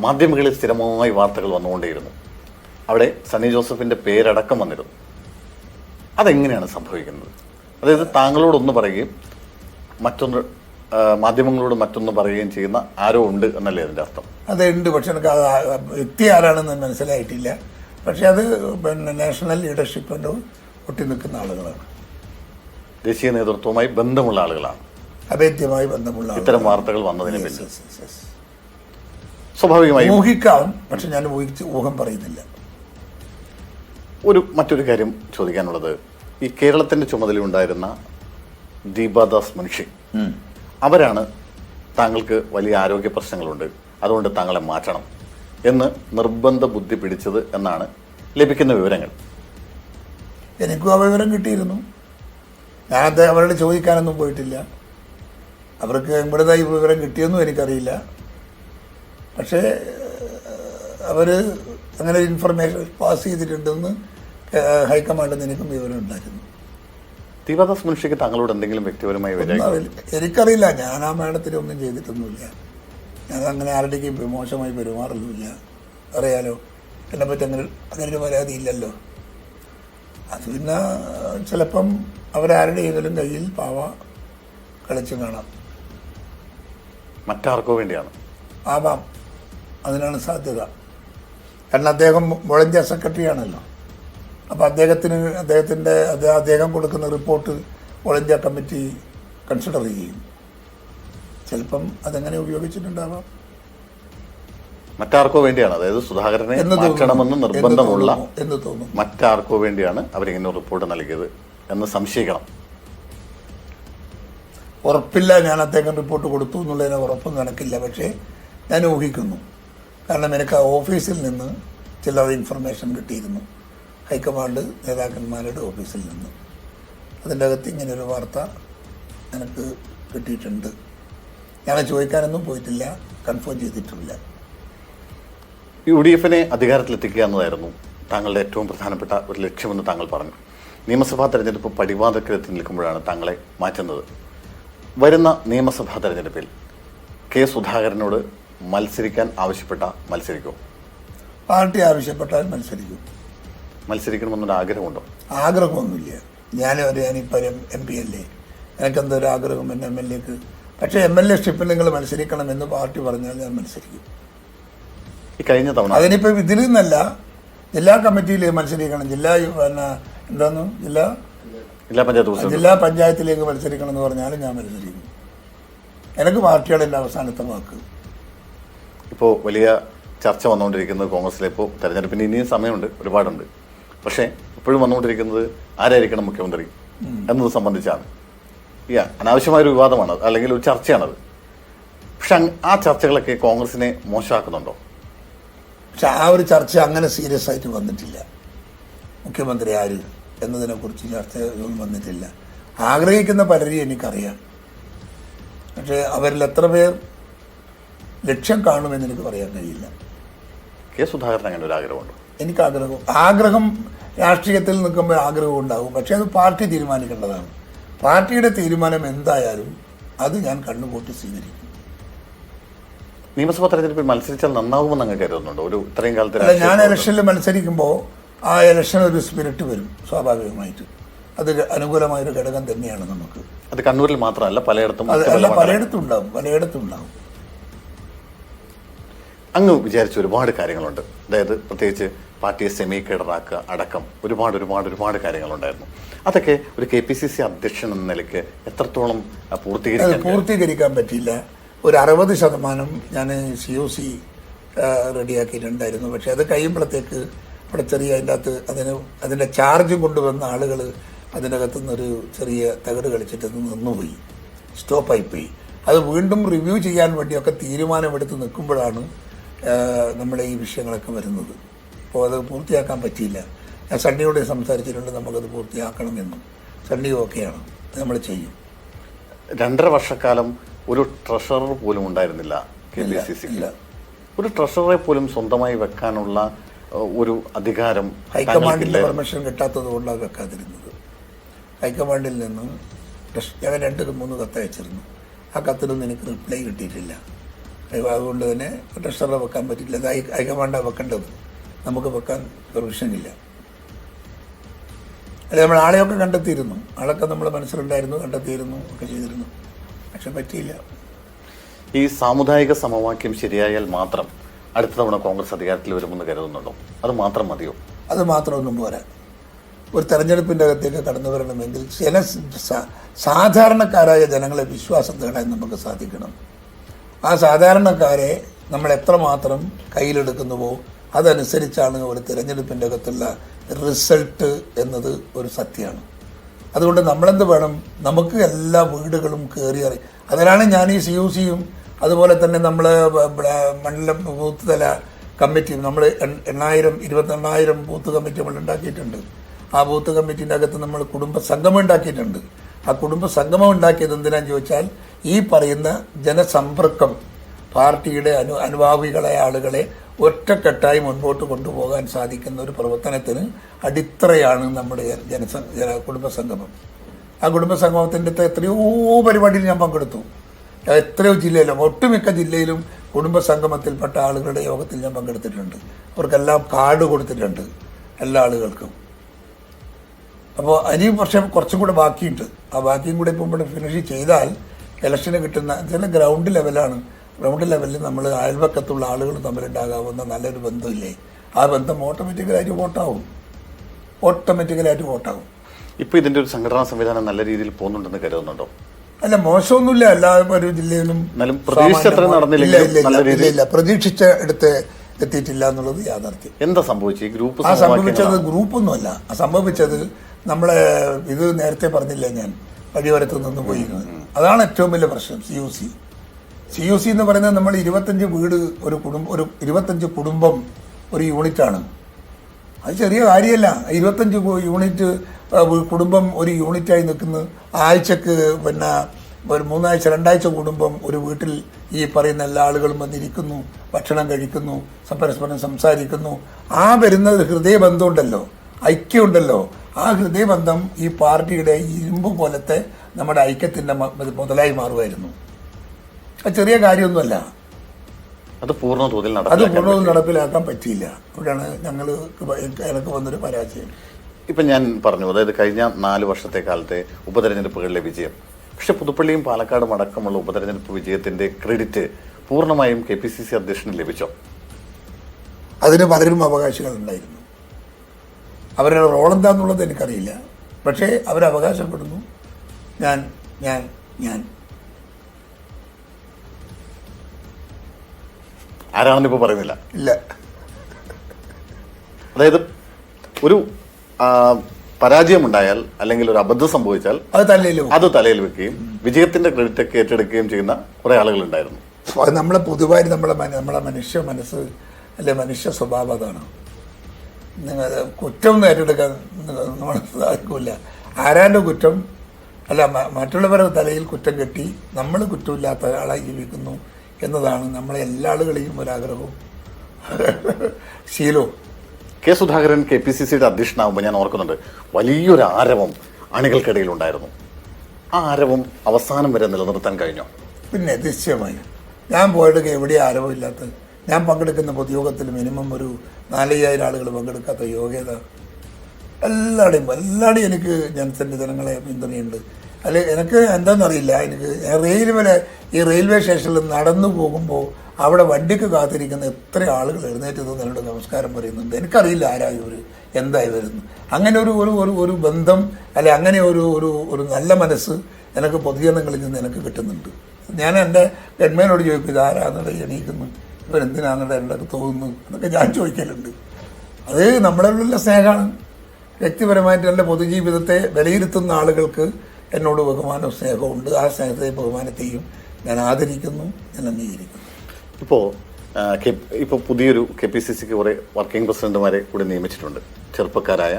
മാധ്യമങ്ങളിൽ സ്ഥിരമായി വാർത്തകൾ വന്നുകൊണ്ടേയിരുന്നു. അവിടെ സണ്ണി ജോസഫിന്റെ പേരടക്കം വന്നിരുന്നു. അതെങ്ങനെയാണ് സംഭവിക്കുന്നത്? അതായത് താങ്കളോടൊന്ന് പറയുകയും മറ്റൊന്ന് മാധ്യമങ്ങളോട് മറ്റൊന്ന് പറയുകയും ചെയ്യുന്ന ആരോ ഉണ്ട് എന്നല്ലേ അതിന്റെ അർത്ഥം? അതുണ്ട് പക്ഷെ എനിക്ക് അത് വ്യക്തി ആരാണെന്ന് മനസ്സിലായിട്ടില്ല. പക്ഷെ അത് പിന്നെ നാഷണൽ ലീഡർഷിപ്പിന്റെ ഒട്ടി നിൽക്കുന്ന ആളുകളാണ്. ദേശീയ നേതൃത്വവുമായി ബന്ധമുള്ള ആളുകളാണ്. അഭേദ്യമായി ബന്ധമുള്ള ഇത്തരം വാർത്തകൾ വന്നതിന് പിന്നിൽ. സ്വാഭാവികമായും ഊഹിക്കാം പക്ഷെ ഞാൻ ഊഹിച്ച് ഊഹം പറയുന്നില്ല. ഒരു മറ്റൊരു കാര്യം ചോദിക്കാനുള്ളത്. ഈ കേരളത്തിന്റെ ചുമതലയുണ്ടായിരുന്ന ദീപാദാസ് മുൻഷി. അവരാണ് താങ്കൾക്ക് വലിയ ആരോഗ്യ പ്രശ്നങ്ങളുണ്ട്. അതുകൊണ്ട് താങ്കളെ മാറ്റണം എന്ന് നിർബന്ധ ബുദ്ധി പിടിച്ചത് എന്നാണ് ലഭിക്കുന്ന വിവരങ്ങൾ. എനിക്കും ആ വിവരം കിട്ടിയിരുന്നു. ഞാൻ അത് അവരോട് ചോദിക്കാനൊന്നും പോയിട്ടില്ല. അവർക്ക് എവിടുന്ന ഈ വിവരം കിട്ടിയെന്നും എനിക്കറിയില്ല. പക്ഷേ അവർ അങ്ങനെ ഒരു ഇൻഫർമേഷൻ പാസ് ചെയ്തിട്ടുണ്ടെന്ന് ഹൈക്കമാൻഡിൽ നിന്ന് എനിക്കും വിവരം ഉണ്ടായിരുന്നു തീവ്രദാസ് മുൻഷിക്ക് താങ്കളോട് എന്തെങ്കിലും വ്യക്തിപരമായി. എനിക്കറിയില്ല. ഞാൻ ആ മേഡത്തിന് ഒന്നും ചെയ്തിട്ടൊന്നുമില്ല. ഞാൻ അങ്ങനെ ആരുടെയും മോശമായി പെരുമാറൊന്നുമില്ല. അറിയാലോ എന്നെ പറ്റി അങ്ങനെ അങ്ങനെ ഒരു പരാതി ഇല്ലല്ലോ അത് പിന്നെ ചിലപ്പം അവരാരുടെയെങ്കിലും കയ്യിൽ പാവ കളിച്ചു കാണാം. മറ്റാർക്കോ വേണ്ടിയാണ്. ആവാം. അതിനാണ് സാധ്യത. കാരണം അദ്ദേഹം വോളണ്ടിയർ സെക്രട്ടറി ആണല്ലോ അപ്പോൾ അദ്ദേഹത്തിന് അദ്ദേഹത്തിന്റെ അദ്ദേഹം കൊടുക്കുന്ന റിപ്പോർട്ട് വോളണ്ടിയർ കമ്മിറ്റി കൺസിഡർ ചെയ്യും. ചിലപ്പം അതെങ്ങനെ ഉപയോഗിച്ചിട്ടുണ്ടാവാം? മറ്റാർക്കോ വേണ്ടിയാണ്. അതായത് സുധാകരനെ എന്ന് മാറ്റണമെന്ന്. നിർബന്ധമുള്ള എന്ന് തോന്നുന്നു. മറ്റാർക്കോ വേണ്ടിയാണ് അവരിങ്ങനെ റിപ്പോർട്ട് നൽകിയത്. എന്ന് സംശയിക്കണം. ഉറപ്പില്ല ഞാൻ അദ്ദേഹം റിപ്പോർട്ട് കൊടുത്തു എന്നുള്ളതിന് ഉറപ്പും കണക്കില്ല പക്ഷേ ഞാൻ ഊഹിക്കുന്നു. കാരണം എനിക്ക് ആ ഓഫീസിൽ നിന്ന് ചില ഇൻഫർമേഷൻ കിട്ടിയിരുന്നു. ഹൈക്കമാൻഡ് നേതാക്കന്മാരുടെ ഓഫീസിൽ നിന്ന്. അതിന്റെ അകത്ത് ഇങ്ങനൊരു വാർത്ത എനിക്ക് കിട്ടിയിട്ടുണ്ട്. ഞാൻ ചോദിക്കാനൊന്നും പോയിട്ടില്ല കൺഫേം ചെയ്തിട്ടില്ല യു ഡി എഫിനെ അധികാരത്തിലെത്തിക്കുക എന്നതായിരുന്നു താങ്കളുടെ ഏറ്റവും പ്രധാനപ്പെട്ട ഒരു ലക്ഷ്യമെന്ന് താങ്കൾ പറഞ്ഞു. നിയമസഭാ തെരഞ്ഞെടുപ്പ് പടിവാദക്കിലെത്തി നിൽക്കുമ്പോഴാണ് താങ്കളെ മാറ്റുന്നത്. വരുന്ന നിയമസഭാ തെരഞ്ഞെടുപ്പിൽ കെ സുധാകരനോട് മത്സരിക്കാൻ ആവശ്യപ്പെട്ട മത്സരിക്കും? പാർട്ടി ആവശ്യപ്പെട്ടാൽ മത്സരിക്കും. മത്സരിക്കണമെന്നൊരു ആഗ്രഹമുണ്ടോ? ആഗ്രഹമൊന്നുമില്ല. ഞാൻ ഒരു ഞാനിപ്പോൾ എം പി അല്ലേ? എനിക്കെന്തോ ഒരു ആഗ്രഹം എന്റെ എം എൽ എക്ക്. പക്ഷേ എം എൽ എ ഷിപ്പിൽ നിങ്ങൾ മത്സരിക്കണമെന്ന് പാർട്ടി പറഞ്ഞാൽ ഞാൻ മത്സരിക്കും. ഈ കഴിഞ്ഞ തവണ അതിനിപ്പോൾ ഇതിൽ നിന്നല്ല ജില്ലാ കമ്മിറ്റിയിൽ മത്സരിക്കണം. ജില്ലാ പിന്നെ എന്താന്ന്? ജില്ലാ? ജില്ലാ പഞ്ചായത്ത് പ്രസിഡന്റ്. ജില്ലാ പഞ്ചായത്തിലേക്ക് മത്സരിക്കണം എന്ന് പറഞ്ഞാലും ഞാൻ മത്സരിക്കും എനിക്ക് പാർട്ടിയുടെ എന്റെ അവസാനത്തെ വാക്ക്. ഇപ്പോൾ വലിയ ചർച്ച വന്നുകൊണ്ടിരിക്കുന്നത് കോൺഗ്രസിലെ ഇപ്പോൾ തെരഞ്ഞെടുപ്പിന് ഇനിയും സമയമുണ്ട് ഒരുപാടുണ്ട്. പക്ഷേ ഇപ്പോഴും വന്നുകൊണ്ടിരിക്കുന്നത് ആരായിരിക്കണം മുഖ്യമന്ത്രി എന്നത് സംബന്ധിച്ചാണ്. ഈ അനാവശ്യമായ ഒരു വിവാദമാണ് അല്ലെങ്കിൽ ഒരു ചർച്ചയാണത്. പക്ഷെ ആ ചർച്ചകളൊക്കെ കോൺഗ്രസിനെ മോശമാക്കുന്നുണ്ടോ? പക്ഷെ ആ ഒരു ചർച്ച അങ്ങനെ സീരിയസ് ആയിട്ട് വന്നിട്ടില്ല. മുഖ്യമന്ത്രി ആര് എന്നതിനെക്കുറിച്ച് ചർച്ചയൊന്നും വന്നിട്ടില്ല. ആഗ്രഹിക്കുന്ന പലരെയും എനിക്കറിയാം. പക്ഷേ അവരിൽ എത്ര പേർ ലക്ഷ്യം കാണുമെന്ന് എനിക്ക് പറയാൻ കഴിയില്ല. കെ സുധാകരൻ അങ്ങനെ ഒരു ആഗ്രഹമുണ്ട്? എനിക്ക് ആഗ്രഹം ആഗ്രഹം രാഷ്ട്രീയത്തിൽ നിൽക്കുമ്പോൾ ആഗ്രഹം ഉണ്ടാകും. പക്ഷേ അത് പാർട്ടി തീരുമാനിക്കേണ്ടതാണ്. പാർട്ടിയുടെ തീരുമാനം എന്തായാലും അത് ഞാൻ കണ്ണുകൂട്ടി സ്വീകരിക്കും. നിയമസഭാ തെരഞ്ഞെടുപ്പിൽ മത്സരിച്ചാൽ നന്നാവുമെന്ന് അങ്ങ് കരുതുന്നുണ്ടോ? ഒരു ഇത്രയും കാലത്ത് ഞാൻ ഇലക്ഷനിൽ മത്സരിക്കുമ്പോൾ ആ ഇലക്ഷൻ ഒരു സ്പിരിറ്റ് വരും സ്വാഭാവികമായിട്ട്. അത് അനുകൂലമായ ഒരു ഘടകം തന്നെയാണ് നമുക്ക്. അത് കണ്ണൂരിൽ മാത്രമല്ല പലയിടത്തും അല്ല പല പലയിടത്തും ഉണ്ടാവും പലയിടത്തും ഉണ്ടാവും അങ്ങ് വിചാരിച്ച ഒരുപാട് കാര്യങ്ങളുണ്ട്. അതായത് പ്രത്യേകിച്ച് പാർട്ടിയെ സെമി കേഡറാക്കുക അടക്കം ഒരുപാട് ഒരുപാട് ഒരുപാട് കാര്യങ്ങളുണ്ടായിരുന്നു. അതൊക്കെ ഒരു കെ പി സി സി അധ്യക്ഷൻ എന്ന നിലയ്ക്ക് എത്രത്തോളം പൂർത്തീകരിക്കാൻ പൂർത്തീകരിക്കാൻ പറ്റിയില്ല. ഒരു അറുപത് ശതമാനം ഞാൻ സി ഒ സി റെഡിയാക്കിയിട്ടുണ്ടായിരുന്നു. പക്ഷെ അത് കഴിയുമ്പോഴത്തേക്ക് അവിടെ ചെറിയ അതിന്റെ അകത്ത് അതിന് അതിന്റെ ചാർജ് കൊണ്ടുവന്ന ആളുകൾ അതിനകത്തു നിന്നൊരു ചെറിയ തകട് കളിച്ചിട്ട് നിന്നുപോയി. സ്റ്റോപ്പായി പോയി. അത് വീണ്ടും റിവ്യൂ ചെയ്യാൻ വേണ്ടിയൊക്കെ തീരുമാനമെടുത്ത് നിൽക്കുമ്പോഴാണ് നമ്മളെ ഈ വിഷയങ്ങളൊക്കെ വരുന്നത്. അപ്പോൾ അത് പൂർത്തിയാക്കാൻ പറ്റിയില്ല. ഞാൻ സണ്ണിയോട് സംസാരിച്ചിട്ടുണ്ട് നമുക്കത് പൂർത്തിയാക്കണമെന്നും സണ്ണി ഓക്കെയാണ്. നമ്മൾ ചെയ്യും. രണ്ടര വർഷക്കാലം ഒരു ട്രഷറർ പോലും ഉണ്ടായിരുന്നില്ല കെ സി. ഒരു ട്രഷററെ പോലും സ്വന്തമായി വെക്കാനുള്ള ഒരു അധികാരം ഹൈക്കമാൻഡിന്റെ പെർമിഷൻ കിട്ടാത്തത് കൊണ്ടാണ് വെക്കാതിരുന്നത്. ഹൈക്കമാൻഡിൽ നിന്നും ഞാൻ രണ്ട് മൂന്ന് കത്ത് അയച്ചിരുന്നു. ആ കത്തിലൊന്നും എനിക്ക് റിപ്ലൈ കിട്ടിയിട്ടില്ല. അത് അതുകൊണ്ട് തന്നെ ട്രഷററെ വെക്കാൻ പറ്റില്ല അത് ഹൈക്കമാൻഡാണ് വെക്കേണ്ടത്. നമുക്ക് വെക്കാൻ പെർമിഷൻ ഇല്ല. അല്ല നമ്മൾ ആളെയൊക്കെ കണ്ടെത്തിയിരുന്നു. ആളൊക്കെ നമ്മൾ മനസ്സിലുണ്ടായിരുന്നു കണ്ടെത്തിയിരുന്നു ഒക്കെ ചെയ്തിരുന്നു. പക്ഷെ പറ്റിയില്ല. ഈ സാമുദായിക സമവാക്യം ശരിയായാൽ മാത്രം അടുത്ത തവണ കോൺഗ്രസ് അധികാരത്തിൽ വരുമെന്ന് കരുതുന്നുണ്ടോ? അത് മാത്രം മതിയോ? അത് മാത്രമൊന്നും പോരാ ഒരു തെരഞ്ഞെടുപ്പിന്റെ അകത്തേക്ക് കടന്നു വരണമെങ്കിൽ ജന സാധാരണക്കാരായ ജനങ്ങളെ വിശ്വാസം നേടാൻ നമുക്ക് സാധിക്കണം. ആ സാധാരണക്കാരെ നമ്മൾ എത്രമാത്രം കയ്യിലെടുക്കുന്നുവോ അതനുസരിച്ചാണ് ഒരു തിരഞ്ഞെടുപ്പിന്റെ അകത്തുള്ള റിസൾട്ട് എന്നത് ഒരു സത്യമാണ്. അതുകൊണ്ട് നമ്മളെന്ത് വേണം? നമുക്ക് എല്ലാ വീടുകളും കയറി അറി അതിനാണ് ഞാൻ ഈ സി യു സിയും അതുപോലെ തന്നെ നമ്മൾ മണ്ഡലം ബൂത്ത് തല കമ്മിറ്റി നമ്മൾ എണ്ണായിരം ഇരുപത്തെണ്ണായിരം ബൂത്ത് കമ്മിറ്റി നമ്മൾ ഉണ്ടാക്കിയിട്ടുണ്ട്. ആ ബൂത്ത് കമ്മിറ്റിന്റെ അകത്ത് നമ്മൾ കുടുംബ സംഗമം ഉണ്ടാക്കിയിട്ടുണ്ട്. ആ കുടുംബ സംഗമം ഉണ്ടാക്കിയത് എന്തിനാന്ന് ചോദിച്ചാൽ ഈ പറയുന്ന ജനസമ്പർക്കം പാർട്ടിയുടെ അനു അനുഭാവികളായ ആളുകളെ ഒറ്റക്കെട്ടായി മുൻപോട്ട് കൊണ്ടുപോകാൻ സാധിക്കുന്ന ഒരു പ്രവർത്തനത്തിന് അടിത്തറയാണ് നമ്മുടെ ജനസ ജന കുടുംബ സംഗമം. ആ കുടുംബ സംഗമത്തിന്റെ എത്രയോ പരിപാടിയിൽ ഞാൻ പങ്കെടുത്തു. എത്രയോ ജില്ലയിലും ഒട്ടുമിക്ക ജില്ലയിലും കുടുംബ സംഗമത്തിൽപ്പെട്ട ആളുകളുടെ യോഗത്തിൽ ഞാൻ പങ്കെടുത്തിട്ടുണ്ട്. അവർക്കെല്ലാം കാർഡ് കൊടുത്തിട്ടുണ്ട് എല്ലാ ആളുകൾക്കും. അപ്പോൾ ഇനിയും പക്ഷേ കുറച്ചും കൂടെ ബാക്കിയുണ്ട്. ആ ബാക്കിയും കൂടെ ഇപ്പം ഇവിടെ ഫിനിഷ് ചെയ്താൽ ഇലക്ഷന് കിട്ടുന്ന ചില ഗ്രൗണ്ട് ലെവലാണ് ഗ്രൗണ്ട് ലെവലിൽ നമ്മൾ അയൽവക്കത്തുള്ള ആളുകൾ തമ്മിലുണ്ടാകാവുന്ന നല്ലൊരു ബന്ധമില്ലേ? ആ ബന്ധം ഓട്ടോമാറ്റിക്കലായിട്ട് വോട്ടാവും. ഓട്ടോമാറ്റിക്കലായിട്ട് വോട്ടാവും. ഇപ്പോൾ ഇതിന്റെ ഒരു സംഘടനാ സംവിധാനം നല്ല രീതിയിൽ പോകുന്നുണ്ടെന്ന് കരുതുന്നുണ്ടോ? അല്ല മോശമൊന്നുമില്ല. എല്ലാ ഒരു ജില്ലയിലും പ്രതീക്ഷിച്ച ഇല്ല, ഇല്ല, എടുത്ത് എത്തിയിട്ടില്ല എന്നുള്ളത് യാഥാർത്ഥ്യം. എന്താ സംഭവിച്ചത്? ഗ്രൂപ്പ് ആ സംഭവിച്ചത്. ഗ്രൂപ്പൊന്നുമല്ല. ആ സംഭവിച്ചത് നമ്മളെ ഇത് നേരത്തെ പറഞ്ഞില്ലേ ഞാൻ? വഴിയോരത്ത് നിന്ന് പോയിരുന്നത്. അതാണ് ഏറ്റവും വലിയ പ്രശ്നം C U C C U C എന്ന് പറയുന്നത് നമ്മൾ ഇരുപത്തഞ്ച് വീട് ഒരു കുടുംബം ഒരു ഇരുപത്തഞ്ച് കുടുംബം ഒരു യൂണിറ്റാണ്. അത് ചെറിയ കാര്യമല്ല. ഇരുപത്തഞ്ച് യൂണിറ്റ് കുടുംബം ഒരു യൂണിറ്റായി നിൽക്കുന്നു. ആഴ്ചക്ക് പിന്നെ ഒരു മൂന്നാഴ്ച രണ്ടാഴ്ച കുടുംബം ഒരു വീട്ടിൽ ഈ പറയുന്ന എല്ലാ ആളുകളും വന്നിരിക്കുന്നു ഭക്ഷണം കഴിക്കുന്നു പരസ്പരം സംസാരിക്കുന്നു. ആ വരുന്നത് ഹൃദയബന്ധമുണ്ടല്ലോ ഐക്യമുണ്ടല്ലോ. ആ ഹൃദയബന്ധം ഈ പാർട്ടിയുടെ ഇരുമ്പ് പോലത്തെ നമ്മുടെ ഐക്യത്തിന്റെ മുതലായി മാറുമായിരുന്നു. അത് ചെറിയ കാര്യമൊന്നുമല്ല. അത് പൂർണ തോതിൽ അത് പൂർണ തോതിൽ നടപ്പിലാക്കാൻ പറ്റിയില്ല. അവിടെയാണ് ഞങ്ങൾ എനിക്ക് വന്നൊരു പരാജയം. ഇപ്പം ഞാൻ പറഞ്ഞു അതായത് കഴിഞ്ഞ നാല് വർഷത്തെ കാലത്തെ ഉപതെരഞ്ഞെടുപ്പുകളിലെ വിജയം. പക്ഷെ പുതുപ്പള്ളിയും പാലക്കാടും അടക്കമുള്ള ഉപതെരഞ്ഞെടുപ്പ് വിജയത്തിന്റെ ക്രെഡിറ്റ് പൂർണമായും കെ പി സി സി അധ്യക്ഷന് ലഭിച്ചോ? അതിന് പലരും അവകാശികളുണ്ടായിരുന്നു അവരുടെ റോൾ എന്താന്നുള്ളത് എനിക്കറിയില്ല. പക്ഷേ അവർ അവകാശപ്പെടുന്നു. ഞാൻ ഞാൻ ഞാൻ. ആരാണെന്ന് ഇപ്പോൾ പറയുന്നില്ല? ഇല്ല. അതായത് ഒരു പരാജയമുണ്ടായാൽ അല്ലെങ്കിൽ ഒരു അബദ്ധം സംഭവിച്ചാൽ അത് തലയിൽ അത് തലയിൽ വെക്കുകയും വിജയത്തിന്റെ ക്രെഡിറ്റ് ഒക്കെ ഏറ്റെടുക്കുകയും ചെയ്യുന്ന കുറെ ആളുകളുണ്ടായിരുന്നു. അത് നമ്മളെ പൊതുവായി നമ്മളെ നമ്മുടെ നമ്മളെ മനുഷ്യ മനസ്സ് അല്ലെ മനുഷ്യ സ്വഭാവം അതാണ്. നിങ്ങൾ കുറ്റം ഏറ്റെടുക്കാൻ നമ്മൾ സാധിക്കില്ല ആരാന്റെ കുറ്റം? അല്ല മറ്റുള്ളവരുടെ തലയിൽ കുറ്റം കെട്ടി നമ്മൾ കുറ്റമില്ലാത്ത ഒരാളായി ജീവിക്കുന്നു എന്നതാണ് നമ്മളെ എല്ലാ ആളുകളെയും ഒരാഗ്രഹവും. ശീലവും. K Sudhakaran K P C സിയുടെ അധ്യക്ഷനാകുമ്പോൾ ഞാൻ ഓർക്കുന്നുണ്ട് വലിയൊരു ആരവം അണികൾക്കിടയിൽ ഉണ്ടായിരുന്നു. ആ ആരവം അവസാനം വരെ നിലനിർത്താൻ കഴിഞ്ഞോ? പിന്നെ നിശ്ചയമായി. ഞാൻ പോയിട്ട് എവിടെ ആരവമില്ലാത്ത ഞാൻ പങ്കെടുക്കുന്ന പൊതുയോഗത്തിൽ മിനിമം ഒരു നാലയ്യായിരം ആളുകൾ പങ്കെടുക്കാത്ത യോഗ്യത. എല്ലാവരുടെയും എല്ലാവരുടെയും എനിക്ക് ജനസന്നിധനങ്ങളെ പിന്തുണയുണ്ട്. അല്ലെ എനിക്ക് എന്താണെന്നറിയില്ല എനിക്ക് റെയിൽവേ ഈ റെയിൽവേ സ്റ്റേഷനിൽ നടന്നു പോകുമ്പോൾ അവിടെ വണ്ടിക്ക് കാത്തിരിക്കുന്ന എത്ര ആളുകൾ എഴുന്നേറ്റ് എന്നോട് നമസ്കാരം പറയുന്നുണ്ട്. എനിക്കറിയില്ല ആരായി ഇവർ എന്തായി വരുന്നു അങ്ങനെ ഒരു ഒരു ഒരു ഒരു ബന്ധം അല്ലെ അങ്ങനെ ഒരു ഒരു ഒരു നല്ല മനസ്സ് എനിക്ക് പൊതുജനങ്ങളിൽ നിന്ന് എനിക്ക് കിട്ടുന്നുണ്ട്. ഞാൻ എന്റെ ഗൺമേനോട് ചോദിക്കും ഇതാരാന്നിട്ട് എണീക്കുന്നു. ഇവരെന്തിനാന്നിട്ട് എന്റെ തോന്നുന്നു എന്നൊക്കെ ഞാൻ ചോദിക്കലുണ്ട്. അത് നമ്മളുള്ള സ്നേഹമാണ്. വ്യക്തിപരമായിട്ട് എന്റെ പൊതുജീവിതത്തെ വിലയിരുത്തുന്ന ആളുകൾക്ക് എന്നോട് ബഹുമാനവും സ്നേഹമുണ്ട് ആ സ്നേഹത്തെ ബഹുമാനത്തെയും ഞാൻ ആദരിക്കുന്നു ഞാൻ അംഗീകരിക്കുന്നു. ഇപ്പോൾ ഇപ്പോൾ പുതിയൊരു കെ പി സി സിക്ക് കുറേ വർക്കിംഗ് പ്രസിഡന്റുമാരെ കൂടി നിയമിച്ചിട്ടുണ്ട്. ചെറുപ്പക്കാരായ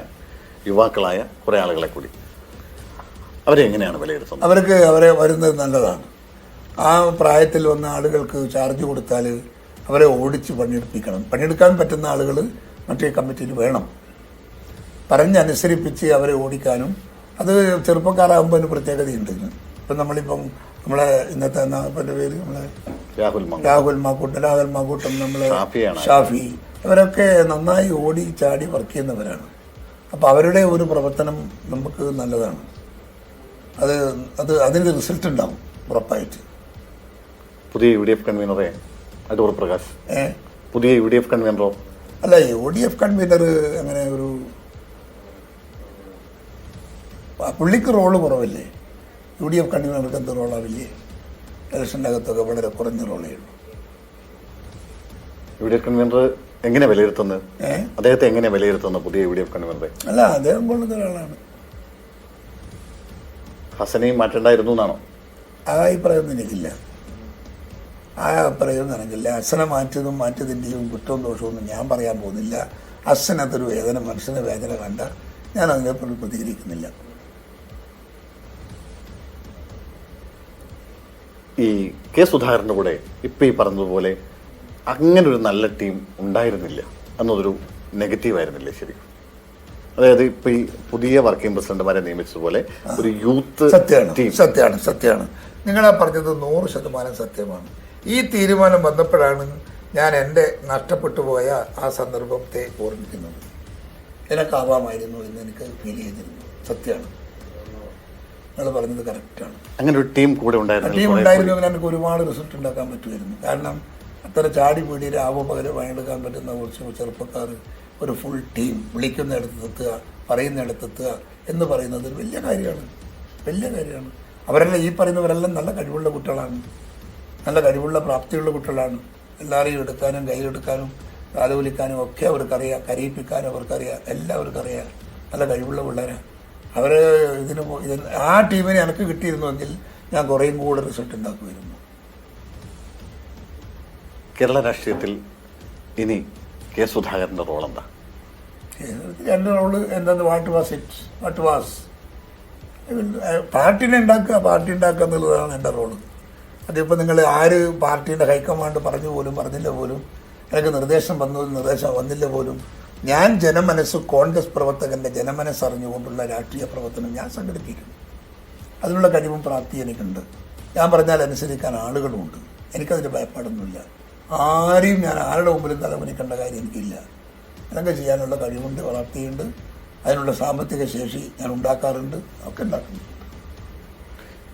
യുവാക്കളായ കുറേ ആളുകളെ കൂടി. അവരെ എങ്ങനെയാണ് വിലയിരുത്തുന്നത്? അവർക്ക് അവരെ വരുന്നത് നല്ലതാണ്. ആ പ്രായത്തിൽ വന്ന ആളുകൾക്ക് ചാർജ് കൊടുത്താൽ അവരെ ഓടിച്ച് പണിയെടുപ്പിക്കണം. പണിയെടുക്കാൻ പറ്റുന്ന ആളുകൾ മറ്റേ കമ്മിറ്റിയിൽ വേണം. പറഞ്ഞനുസരിപ്പിച്ച് അവരെ ഓടിക്കാനും അത് ചെറുപ്പക്കാരാകുമ്പോൾ അതിന് പ്രത്യേകതയുണ്ട്. ഇപ്പം നമ്മളിപ്പം നമ്മളെ ഇന്നത്തെ എന്നാ ഇപ്പന്റെ പേര്? നമ്മളെ രാഹുൽ മങ്ക രാഹുൽ മാക്കൂട്ടം രാഹുൽ മാക്കൂട്ടം നമ്മളെ ഷാഫിയാണ്. ഷാഫി. ഇവരൊക്കെ നന്നായി ഓടി ചാടി വർക്ക് ചെയ്യുന്നവരാണ്. അപ്പോൾ അവരുടെ ഒരു പ്രവർത്തനം നമുക്ക് നല്ലതാണ്. അത് അത് അതിന്റെ റിസൾട്ട് ഉണ്ടാവും ഉറപ്പായിട്ട്. പുതിയ യു ഡി എഫ് കൺവീനറെ അടൂർ പ്രകാശ്. പുതിയ യു ഡി എഫ് കൺവീനറോ? അല്ല യു ഡി എഫ് കൺവീനർ അങ്ങനെ ഒരു ആ പുള്ളിക്ക് റോൾ കുറവല്ലേ? യു ഡി എഫ് കൺവീനർക്ക് എന്ത് റോളാവില്ലേ? ഇലക്ഷന്റെ അകത്തൊക്കെ വളരെ കുറഞ്ഞ റോളേ ഉള്ളൂ. യു ഡി എഫ് കൺവീനർ എങ്ങനെ വിലയിരുത്തുന്നത് അദ്ദേഹത്തെ എങ്ങനെ വിലയിരുത്തുന്നു പുതിയ യു ഡി എഫ് കൺവീനറെ? അല്ല അദ്ദേഹം കൊള്ളുന്ന ഒരാളാണ്. ഹസനെയും മാറ്റേണ്ടായിരുന്നു എന്നാണോ? ആ അഭിപ്രായമൊന്നും എനിക്കില്ല. ആ അഭിപ്രായം എനിക്കില്ല. അച്ഛനെ മാറ്റിയതും മാറ്റിയതിന്റെയും കുറ്റവും ദോഷവും ഞാൻ പറയാൻ പോകുന്നില്ല. ഹസനത്തൊരു വേദന മനുഷ്യന് വേദന കണ്ട ഞാൻ അതിനെപ്പറ്റി പ്രതികരിക്കുന്നില്ല. ഈ കെ സുധാകരന്റെ കൂടെ ഇപ്പം ഈ പറഞ്ഞതുപോലെ അങ്ങനെ ഒരു നല്ല ടീം ഉണ്ടായിരുന്നില്ല. എന്നതൊരു നെഗറ്റീവ് ആയിരുന്നില്ലേ ശരിക്കും? അതായത് ഇപ്പൊ ഈ പുതിയ വർക്കിംഗ് പ്രസിഡന്റുമാരെ നിയമിച്ചതുപോലെ ഒരു യൂത്ത് സത്യമാണ് സത്യമാണ് സത്യമാണ് സത്യമാണ്. ആ പറഞ്ഞത് നൂറ് ശതമാനം സത്യമാണ്. ഈ തീരുമാനം വന്നപ്പോഴാണ് ഞാൻ എന്റെ നഷ്ടപ്പെട്ടു പോയ ആ സന്ദർഭത്തെ ഓർമ്മിക്കുന്നത്. എനിക്കാവാമായിരുന്നു എന്ന് എനിക്ക് ഫീൽ ചെയ്തിരുന്നു. സത്യമാണ്. നിങ്ങൾ പറഞ്ഞത് കറക്റ്റാണ് അങ്ങനെ ഒരു ടീം കൂടെ ഉണ്ടായിരുന്നു ടീം ഉണ്ടായിരുന്നു ഉണ്ടായിരുന്നെങ്കിൽ എനിക്ക് ഒരുപാട് റിസൾട്ട് ഉണ്ടാക്കാൻ പറ്റുമായിരുന്നു. കാരണം അത്ര ചാടി പീടി രാവോ പകരം പണിയെടുക്കാൻ പറ്റുന്ന കുറച്ച് ചെറുപ്പക്കാർ ഒരു ഫുൾ ടീം വിളിക്കുന്നിടത്തെത്തുക പറയുന്നിടത്തെത്തുക എന്ന് പറയുന്നത് ഒരു വലിയ കാര്യമാണ്. വലിയ കാര്യമാണ്. അവരെല്ലാം ഈ പറയുന്നവരെല്ലാം നല്ല കഴിവുള്ള കുട്ടികളാണ്. നല്ല കഴിവുള്ള പ്രാപ്തിയുള്ള കുട്ടികളാണ്. എല്ലാവരെയും എടുക്കാനും കയ്യിലെടുക്കാനും കാലുവലിക്കാനും ഒക്കെ അവർക്കറിയാം. കരയിപ്പിക്കാനും അവർക്കറിയാം. എല്ലാം അവർക്കറിയാം നല്ല കഴിവുള്ള പിള്ളേരാണ്. അവർ ഇതിന് ആ ടീമിനെ എനിക്ക് കിട്ടിയിരുന്നുവെങ്കിൽ ഞാൻ കുറേയും കൂടെ റിസൾട്ട് ഉണ്ടാക്കുമായിരുന്നു. കേരള രാഷ്ട്രീയത്തിൽ ഇനി കെ സുധാകരന്റെ റോൾ എന്താ എന്റെ റോൾ എന്താണ്? What was it? What was? പാർട്ടിനെ ഉണ്ടാക്കുക പാർട്ടി ഉണ്ടാക്കുക എന്നുള്ളതാണ് എന്റെ റോൾ. അതിപ്പോൾ നിങ്ങൾ ആര് പാർട്ടിയുടെ ഹൈക്കമാൻഡ് പറഞ്ഞു പോലും പറഞ്ഞില്ല പോലും എനിക്ക് നിർദ്ദേശം വന്നു നിർദ്ദേശം വന്നില്ല പോലും ഞാൻ ജനമനസ് കോൺഗ്രസ് പ്രവർത്തകന്റെ ജനമനസ് അറിഞ്ഞുകൊണ്ടുള്ള രാഷ്ട്രീയ പ്രവർത്തനം ഞാൻ സംഘടിപ്പിക്കുന്നു. അതിനുള്ള കഴിവും പ്രാപ്തി എനിക്കുണ്ട്. ഞാൻ പറഞ്ഞാൽ അനുസരിക്കാൻ ആളുകളുമുണ്ട്. എനിക്കതിന് ഭയപ്പാടൊന്നുമില്ല. ആരെയും ഞാൻ ആരുടെ മുമ്പിലും തലമുനിക്കേണ്ട കാര്യം എനിക്കില്ല. അതൊക്കെ ചെയ്യാനുള്ള കഴിവുണ്ട് വളർത്തിയുണ്ട് അതിനുള്ള സാമ്പത്തിക ശേഷി ഞാൻ ഉണ്ടാക്കാറുണ്ട്. ഒക്കെ ഉണ്ടാക്കുന്നുണ്ട്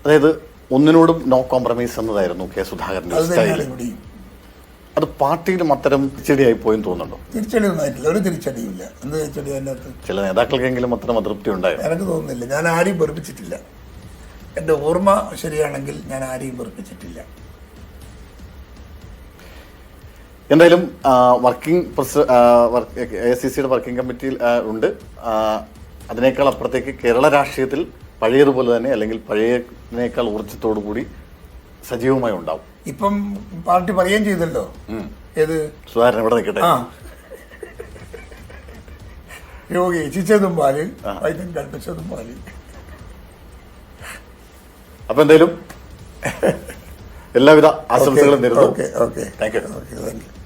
അതായത് ഒന്നിനോടും നോ കോംപ്രമൈസ് എന്നതായിരുന്നു കെ സുധാകരൻ അത് തന്നെയാണ് ഇവിടെയും. അത് പാർട്ടിയിലും അത്തരം തിരിച്ചടിയായി പോയെന്ന് തോന്നുന്നുണ്ടോ? തിരിച്ചടി ഒന്നായിട്ടില്ല ഒരു തിരിച്ചടിയില്ല എന്ത് തിരിച്ചടി അതിനകത്ത്? ചില നേതാക്കൾക്കെങ്കിലും അത്തരം അതൃപ്തി ഉണ്ടായോ? എനിക്ക് തോന്നുന്നില്ല. ഞാൻ ആരെയും വെറുപ്പിച്ചിട്ടില്ല. എന്റെ ഓർമ്മ ശരിയാണെങ്കിൽ ഞാൻ ആരെയും വെറുപ്പിച്ചിട്ടില്ല. എന്തായാലും വർക്കിംഗ് പ്രസിഡന്റ് എ സി സിയുടെ വർക്കിംഗ് കമ്മിറ്റിയിൽ ഉണ്ട്. അതിനേക്കാൾ അപ്പുറത്തേക്ക് കേരള രാഷ്ട്രീയത്തിൽ പഴയതുപോലെ തന്നെ അല്ലെങ്കിൽ പഴയതിനേക്കാൾ ഊർജത്തോടു കൂടി സജീവമായി ഉണ്ടാവും. ഇപ്പം പാർട്ടി പറയുകയും ചെയ്തല്ലോ. ഏത്? സുധാകരൻ ഇവിടെ നിൽക്കട്ടെ. ആ. യോഗി ഇച്ഛിച്ചതും പാലിൽ വൈദ്യൻ കൽപ്പിച്ചതും പാലിൽ അപ്പൊ എന്തായാലും എല്ലാവിധ ആശംസകളും നേരുന്നു. Okay okay. Thank you okay thank you